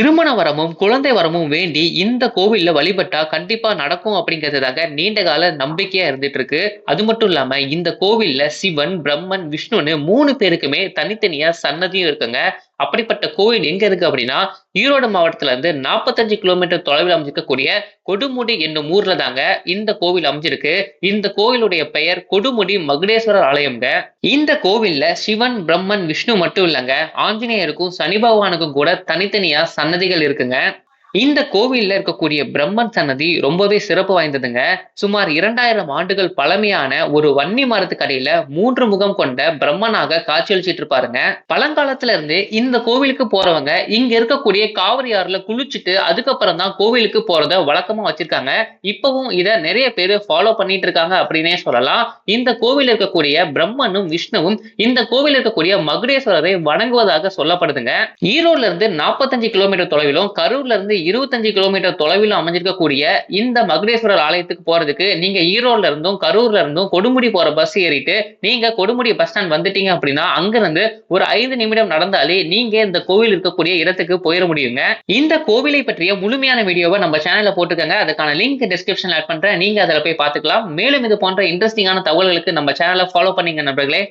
திருமண வரமும் குழந்தை வரமும் வேண்டி இந்த கோவில்ல வழிபட்டா கண்டிப்பா நடக்கும் அப்படிங்கிறதுக்காக நீண்ட கால நம்பிக்கையா இருந்துட்டு இருக்கு அது மட்டும் இல்லாம இந்த கோவில்ல சிவன் பிரம்மன் விஷ்ணுன்னு மூணு பேருக்குமே தனித்தனியா சன்னதியும் இருக்குங்க. அப்படிப்பட்ட கோவில் எங்க இருக்கு அப்படின்னா ஈரோடு மாவட்டத்துல இருந்து நாற்பத்தஞ்சு கிலோமீட்டர் தொலைவில் அமைஞ்சிருக்கக்கூடிய கொடுமுடி என்னும் ஊர்ல தாங்க இந்த கோவில் அமைஞ்சிருக்கு. இந்த கோவிலுடைய பெயர் கொடுமுடி மகுடேஸ்வரர் ஆலயம்ங்க. இந்த கோவில்ல சிவன் பிரம்மன் விஷ்ணு மட்டும் இல்லைங்க. ஆஞ்சநேயருக்கும் சனி பகவானுக்கும் கூட தனித்தனியா சன்னதிகள் இருக்குங்க. இந்த கோவில்ல இருக்கக்கூடிய பிரம்மன் சன்னதி ரொம்பவே சிறப்பு வாய்ந்ததுங்க. சுமார் இரண்டாயிரம் ஆண்டுகள் பழமையான ஒரு வன்னி மரத்துக்கு அடியில மூன்று முகம் கொண்ட பிரம்மனாக காட்சியளிச்சிட்டு இருப்பாருங்க பழங்காலத்துல இருந்து இந்த கோவிலுக்கு போறவங்க இங்க இருக்கக்கூடிய காவிரி ஆறுல குளிச்சுட்டு அதுக்கப்புறம் தான் கோவிலுக்கு போறத வழக்கமா வச்சிருக்காங்க. இப்பவும் இத நிறைய பேர் ஃபாலோ பண்ணிட்டு இருக்காங்க அப்படின்னே சொல்லலாம். இந்த கோவில் இருக்கக்கூடிய பிரம்மனும் விஷ்ணுவும் இந்த கோவில் இருக்கக்கூடிய மகுடேஸ்வரரை வணங்குவதாக சொல்லப்படுதுங்க. ஈரோட்ல இருந்து நாற்பத்தஞ்சு கிலோமீட்டர் தொலைவிலும் கரூர்ல இருந்து இருபத்தஞ்சு கிலோமீட்டர் தொலைவிலும் அமைஞ்சிருக்கக்கூடிய இந்த மகுடேஸ்வரர் ஆலயத்துக்கு போறதுக்கு நீங்க ஈரோட்ல இருந்தும் கரூர்ல இருந்தும் கொடுமுடி போற பஸ் ஏறிட்டு நீங்க கொடுமுடி பஸ் ஸ்டாண்ட் வந்துட்டீங்க அப்படின்னா அங்கிருந்து ஒரு ஐந்து நிமிடம் நடந்தாலே நீங்க இந்த கோவில் இருக்கக்கூடிய இடத்துக்கு போயிட முடியுங்க. இந்த கோவிலை பற்றிய முழுமையான வீடியோவை நம்ம சேனல்ல போட்டுக்கங்க. அதுக்கான லிங்க் டிஸ்கிரிப்ஷன்ல ஆட் பண்றேன். நீங்க அதில் போய் பார்த்துக்கலாம். மேலும் இது போன்ற இன்ட்ரெஸ்டிங்கான தகவல்களுக்கு நம்ம சேனலை ஃபாலோ பண்ணீங்க நண்பர்களே